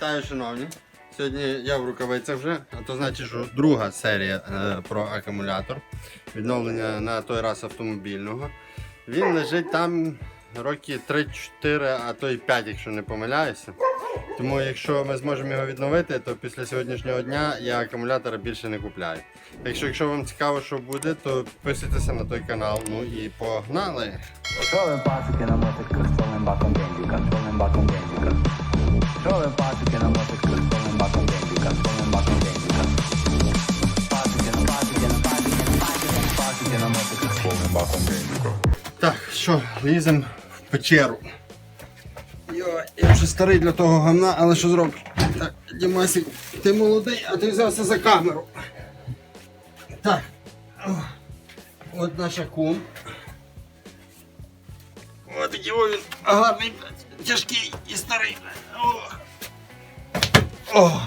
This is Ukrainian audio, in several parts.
Вітаю, шановні. Сьогодні я в рукавицях вже, а то значить, що друга серія е, про акумулятор. Відновлення на той раз автомобільного. Він лежить там роки 3-4, а то й 5, якщо не помиляюся. Тому якщо ми зможемо його відновити, то після сьогоднішнього дня я акумулятора більше не купляю. Так що, якщо вам цікаво, що буде, то підписуйтеся на той канал. Ну і погнали! Trove pazziche na motocross, stolen back on Bendica, stolen back on Bendica. Trove pazziche na motocross, stolen back on Bendica, stolen back on Bendica. Pazziche na pazziche na pazziche na pazziche na pazziche na motocross, stolen back on Bendica. Так, що, ліземо в печеру. Йо, я вже старий для того гамна, але що зробиш? Так, Дімасик, ти молодий, а ти взявся за камеру. Так. От наша кум. От такий він гарний, тяжкий і старий. О. О.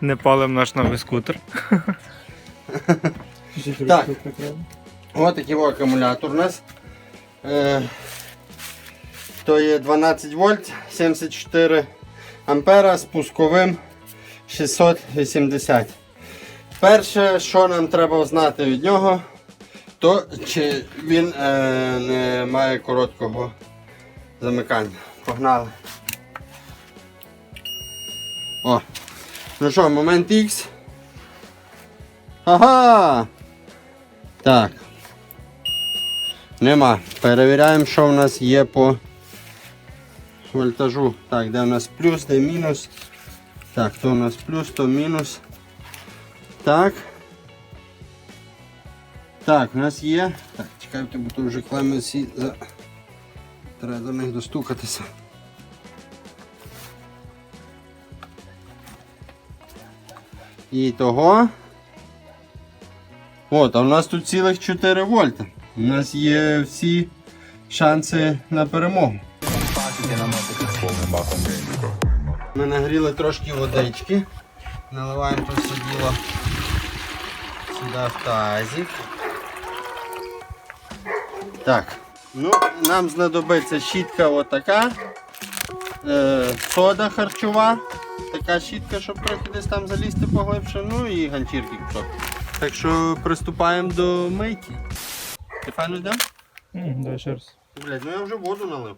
Не палим наш новий скутер. Так. Ось такий акумулятор у нас. Е, то є 12 вольт, 74 ампера з пусковим 680. Перше, що нам треба знати від нього, то чи він е, не має короткого замикання. Погнали. О. Ну що, момент X. Ага! Так. Нема. Перевіряємо, що в нас є по вольтажу. Так, де у нас плюс, де мінус. Так, то у нас плюс, то мінус. Так. Так, у нас є. Так, чекайте, бо тут вже клеми всі за... Треба до них достукатися. І того. От, а у нас тут цілих 4 вольта. У нас є всі шанси на перемогу. Pazziche na Ми нагріли трошки водички. Наливаємо то все діло сюди в тазик. Так. Ну, нам знадобиться щітка отака. Е, сода харчова. Така щітка, щоб трохи десь там залізти поглибше. Ну і ганчірки. Так що приступаємо до мийки. Ти файно йдемо? Дай ще раз. Блять, ну я вже воду налив.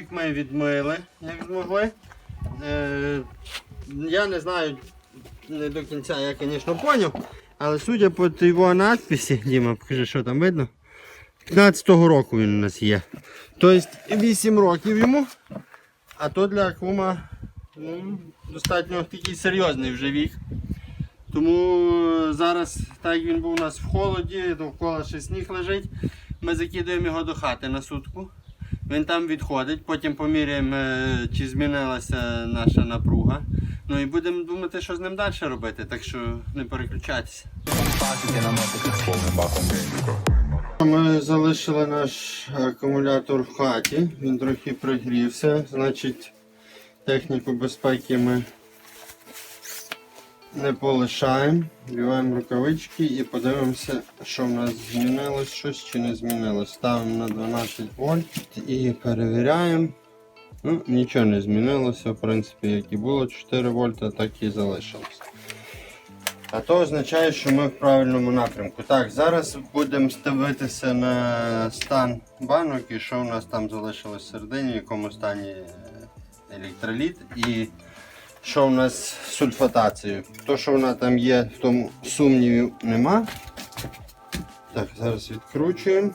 Наш ми відмили, як змогли. Е, я не знаю не до кінця, я, звісно, зрозумів, але судя по його надписі, Діма, покажи, що там видно. 15-го року він у нас є. Тобто 8 років йому, а то для акума ну, достатньо такий серйозний вже вік. Тому зараз, так як він був у нас в холоді, довкола ще сніг лежить, ми закидуємо його до хати на сутку. Він там відходить, потім поміряємо, е, чи змінилася наша напруга. Ну і будемо думати, що з ним далі робити, так що не переключайтеся. Ми залишили наш акумулятор в хаті, він трохи пригрівся, значить техніку безпеки ми не полишаємо. Вдіваємо рукавички і подивимося, що в нас змінилось щось чи не змінилось. Ставимо на 12 вольт і перевіряємо. Ну, Нічого не змінилося, в принципі, як і було 4 вольта, так і залишилось. А то означає, що ми в правильному напрямку. Так, зараз будемо дивитися на стан банок і що у нас там залишилось всередині, в якому стані е, електроліт і що у нас з сульфатацією. То, що вона там є, в тому сумнівів нема. Так, зараз відкручуємо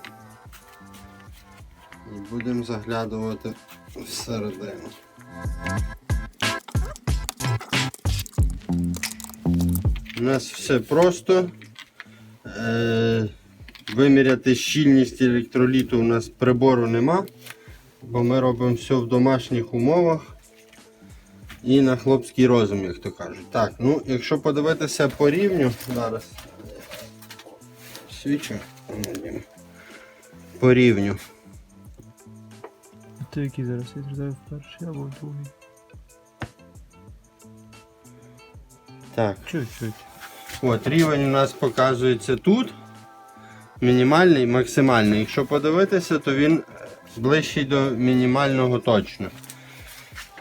і будемо заглядувати всередину. У нас все просто. Е, виміряти щільність електроліту у нас прибору нема. бо ми робимо все в домашніх умовах і на хлопський розум, як то кажуть. Так, ну якщо подивитися по рівню, зараз свічу. По рівню. Ти який зараз відрізаю перший або другий? Так. Чуть-чуть. От, рівень у нас показується тут. Мінімальний, максимальний. Якщо подивитися, то він ближчий до мінімального точно.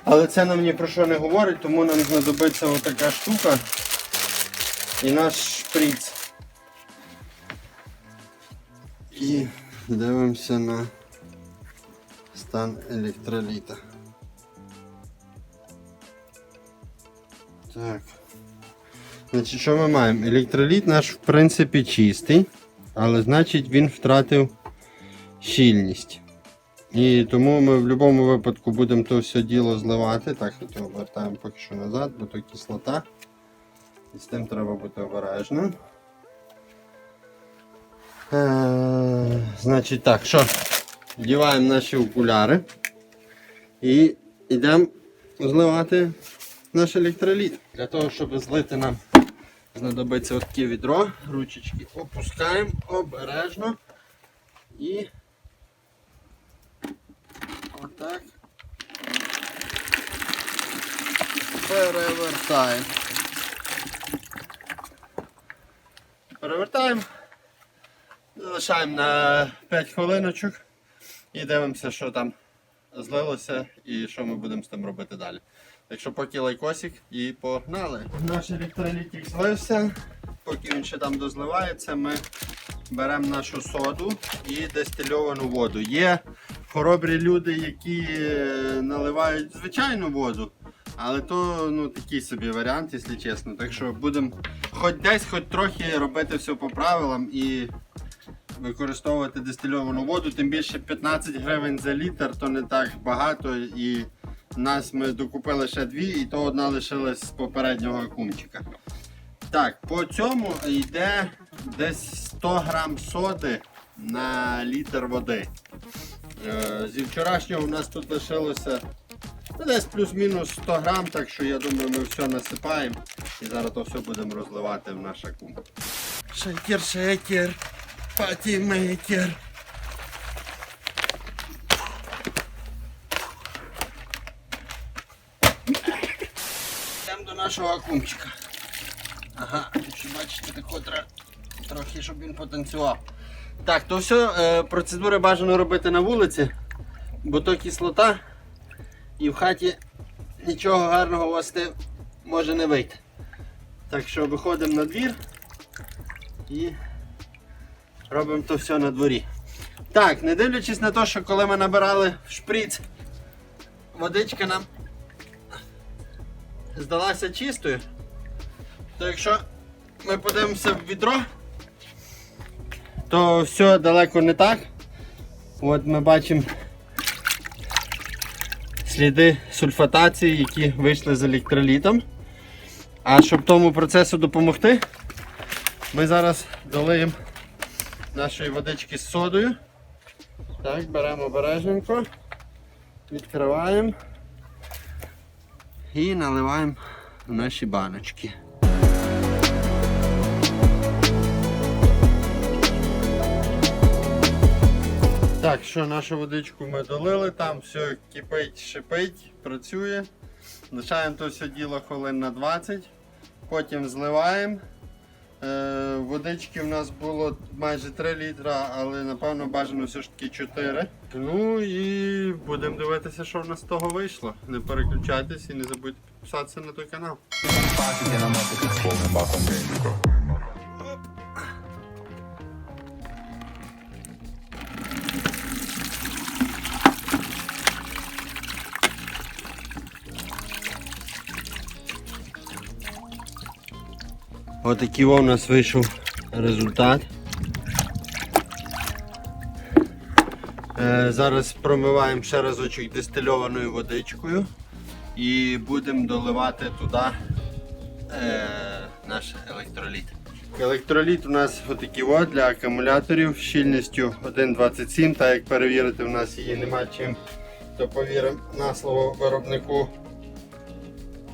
Але це нам ні про що не говорить, тому нам знадобиться отака штука і наш шприц. І дивимося на стан електроліта. Так. Значить, що ми маємо? Електроліт наш в принципі чистий, але значить він втратив щільність. І тому ми в будь-якому випадку будемо то все діло зливати. Так, то обертаємо поки що назад, бо то кислота. І з тим треба бути обережним. Е, значить так, що? Вдіваємо наші окуляри і йдемо зливати наш електроліт. Для того, щоб злити нам знадобиться таке відро, ручечки опускаємо обережно і отак перевертаємо. Перевертаємо, залишаємо на 5 хвилиночок і дивимося, що там злилося і що ми будемо з тим робити далі. Так що поки лайкосик і погнали. Наш електролітик злився. Поки він ще там дозливається, ми беремо нашу соду і дистильовану воду. Є хоробрі люди, які е, наливають звичайну воду, але то ну, такий собі варіант, якщо чесно. Так що будемо хоч десь, хоч трохи робити все по правилам і використовувати дистильовану воду, тим більше 15 гривень за літр, то не так багато. І нас ми докупили ще дві, і то одна лишилась з попереднього кумчика. Так, по цьому йде десь 100 грам соди на літр води. Е, Зі вчорашнього у нас тут лишилося ну, десь плюс-мінус 100 грам, так що я думаю, ми все насипаємо і зараз то все будемо розливати в наш акум. Шейкер, шейкер, патімейкер. Йдемо до нашого акумчика. Ага, бачите, тако треба трохи, щоб він потанцював. Так, то все, е, процедури бажано робити на вулиці, бо то кислота і в хаті нічого гарного у вас не може не вийти. Так що виходимо на двір і робимо то все на дворі. Так, не дивлячись на те, що коли ми набирали в шприц, водичка нам здалася чистою, то якщо ми подивимося в відро, то все далеко не так. От ми бачимо сліди сульфатації, які вийшли з електролітом. А щоб тому процесу допомогти, ми зараз долиємо нашої водички з содою. Так, беремо обережненько, відкриваємо і наливаємо в наші баночки. Так, що нашу водичку ми долили, там все кипить, шипить, працює. Лишаємо то все діло хвилин на 20, потім зливаємо. Е, водички в нас було майже 3 літра, але напевно бажано все ж таки 4. Ну і будемо дивитися, що в нас з того вийшло. Не переключайтесь і не забудьте підписатися на той канал. Отакий у нас вийшов результат. Е, зараз промиваємо ще разочок дистильованою водичкою і будемо доливати туди е, наш електроліт. Електроліт у нас отакий от для акумуляторів з щільністю 1,27, так як перевірити, у нас її нема чим то повіримо на слово виробнику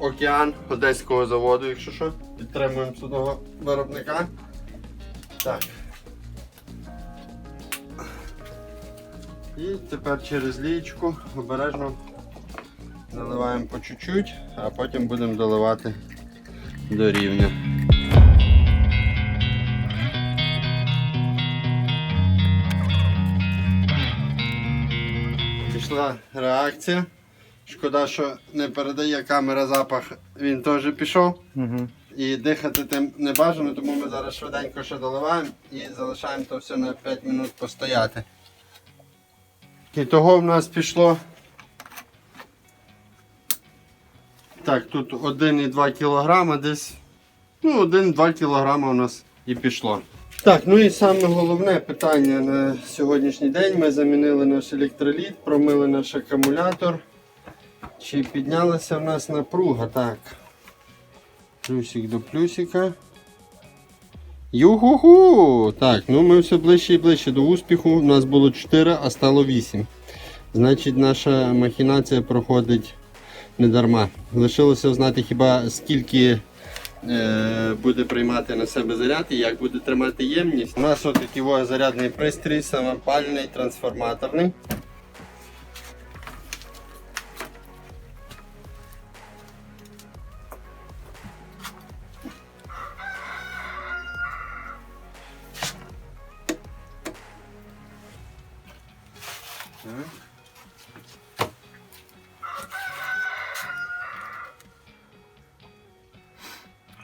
Океан Одеського заводу, якщо що. Підтримуємо судного виробника. Так. І тепер через лієчку обережно заливаємо по чуть-чуть, а потім будемо доливати до рівня. Пішла реакція. Шкода, що не передає камера запах, він теж пішов. Угу. І дихати тим не бажано, тому ми зараз швиденько ще доливаємо і залишаємо то все на 5 минут постояти. І того в нас пішло. Так, тут 1,2 кг десь. Ну, 1-2 кг у нас і пішло. Так, ну і саме головне питання на сьогоднішній день. Ми замінили наш електроліт, промили наш акумулятор. Чи піднялася в нас напруга? Так. Плюсик до плюсика. Юху! Так, ну ми все ближче і ближче до успіху. У нас було 4, а стало 8. Значить, наша махінація проходить не дарма. Лишилося знати хіба скільки е, буде приймати на себе заряд і як буде тримати ємність. У нас ось зарядний пристрій, самопальний, трансформаторний.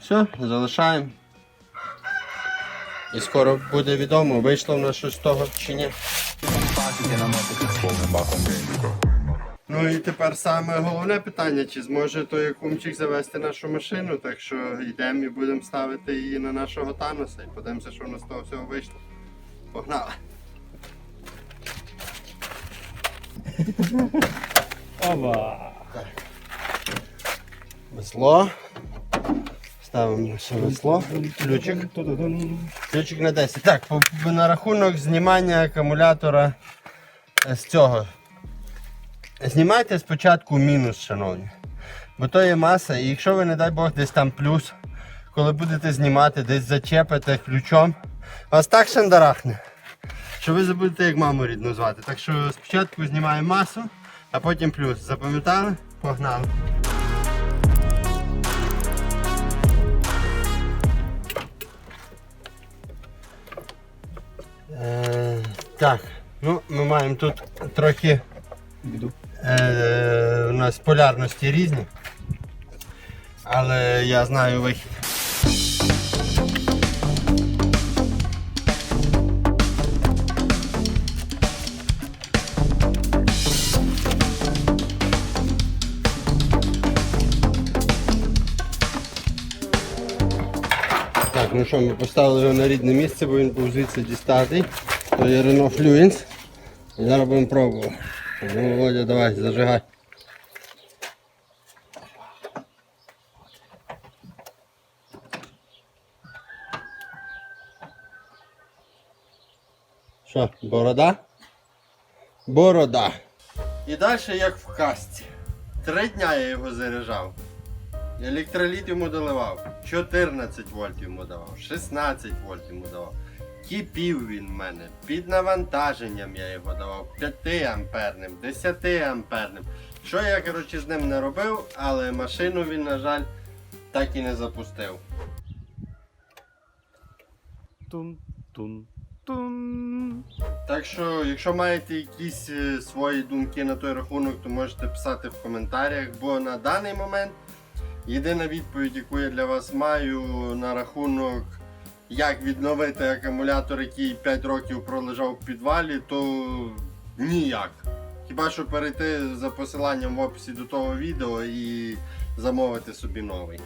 Все, залишаємо. І скоро буде відомо, вийшло в нас щось з того чи ні. Ну і тепер саме головне питання, чи зможе той кумчик завести нашу машину, так що йдемо і будемо ставити її на нашого Таноса і подивимося, що в нас з того всього вийшло. Погнали! Ова! Весло. Ставимо весло. Ключик. Ключик на 10. Так, на рахунок знімання акумулятора з цього. Знімайте спочатку мінус, шановні. Бо то є маса, і якщо ви, не дай Бог, десь там плюс, коли будете знімати, десь зачепите ключом, вас так шандарахне, що ви забудете як маму рідну звати. Так що спочатку знімаємо масу, а потім плюс. Запам'ятали? Погнали. Е, так, ну ми маємо тут трохи е, у нас полярності різні, але я знаю вихід. Ну що, ми поставили його на рідне місце, бо він був звідси дістатий. То є Renault Fluence. Зараз будемо пробувати. Ну, Володя, давай, зажигай. Що, борода? Борода. І далі як в касті. Три дня я його заряджав. Електроліт йому доливав. 14 вольт йому давав, 16 вольт йому давав. Кипів він в мене. Під навантаженням я його давав 5 амперним, 10 амперним. Що я коротше, з ним не робив, але машину він, на жаль, так і не запустив. Тун, тун, тун. Так що, якщо маєте якісь е, свої думки на той рахунок, то можете писати в коментарях, бо на даний момент єдина відповідь, яку я для вас маю на рахунок, як відновити акумулятор, який 5 років пролежав в підвалі, то ніяк. Хіба що перейти за посиланням в описі до того відео і замовити собі новий.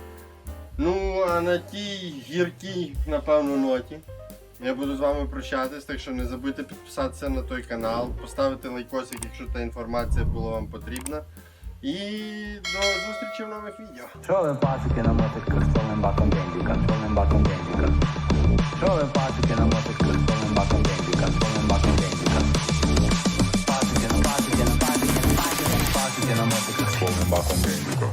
Ну, а на тій гіркій, напевно, ноті. Я буду з вами прощатись, так що не забудьте підписатися на той канал, поставити лайкосик, якщо та інформація була вам потрібна. І до зустрічі в нових відео. Що ви пасики на мотик повним баком бендіка, повним баком бендіка. Що ви пасики на мотик з баком бендіка, з баком бендіка. Пасики на пасики на пасики на пасики. на мотик З баком бензика.